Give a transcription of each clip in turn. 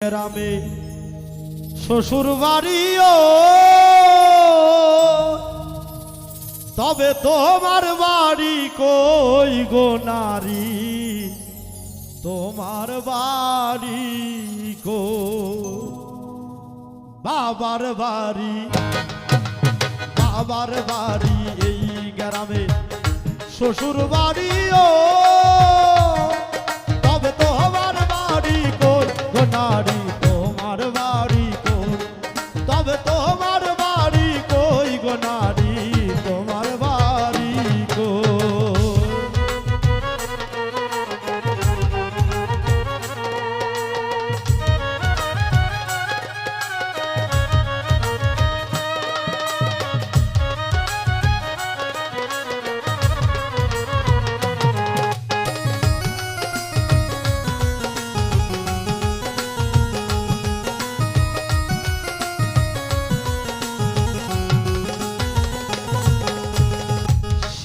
গ্রামে শ্বশুর বাড়িও তবে তোমার বাড়ি কই গো নারী? তোমার বাড়ি কো? বাবার বাড়ি বাবার বাড়ি এই গ্রামে শ্বশুর বাড়িও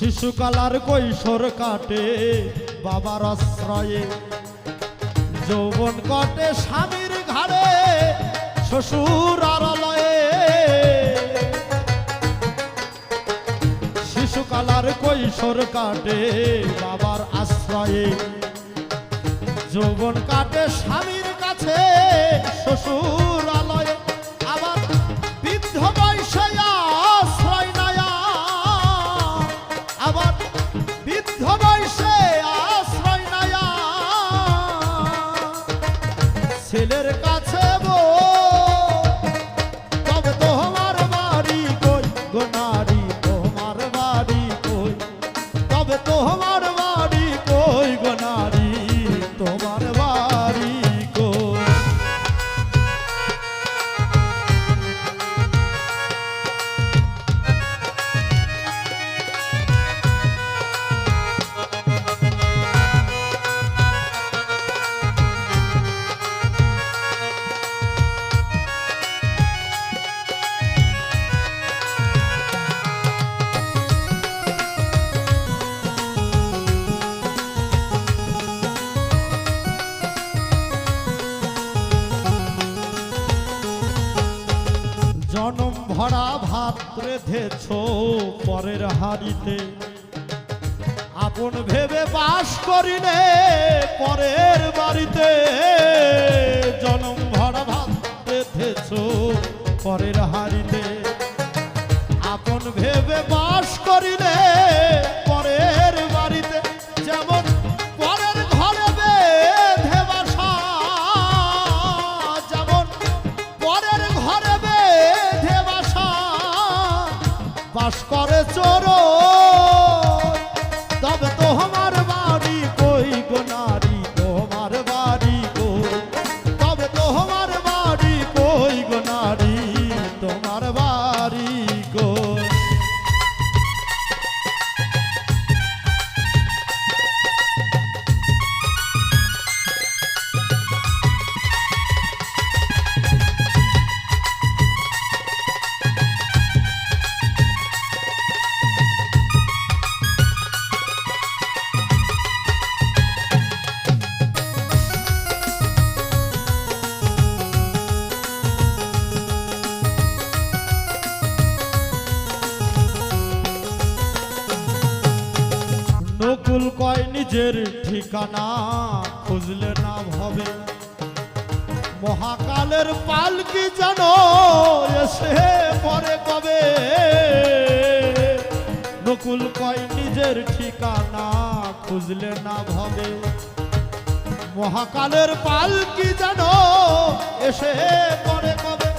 শিশুকালার কৈশোর কাটে বাবার আশ্রয়ে। যৌবন কাটে স্বামীর ঘাড়ে শ্বশুর আড়ালয়ে শিশুকালার কৈশোর কাটে বাবার আশ্রয়ে। যৌবন কাটে স্বামীর কাছে শ্বশুর আলয়ে ছেলের কাছে ভরা ভাত রেধেছ পরের হারিতে আপন ভেবে বাস করিলে পরের বাড়িতে। জনম ভরা ভাত রেধেছ পরের হাড়িতে। বাস করে চোর। নকুল কয় নিজের ঠিকানা, খুঁজলে নাম হবে। মহাকালের পালকি যেন এসে পরে কবে? নকুল কয় নিজের ঠিকানা, খুঁজলে নাম হবে। মহাকালের পালকি যেন এসে পরে কবে?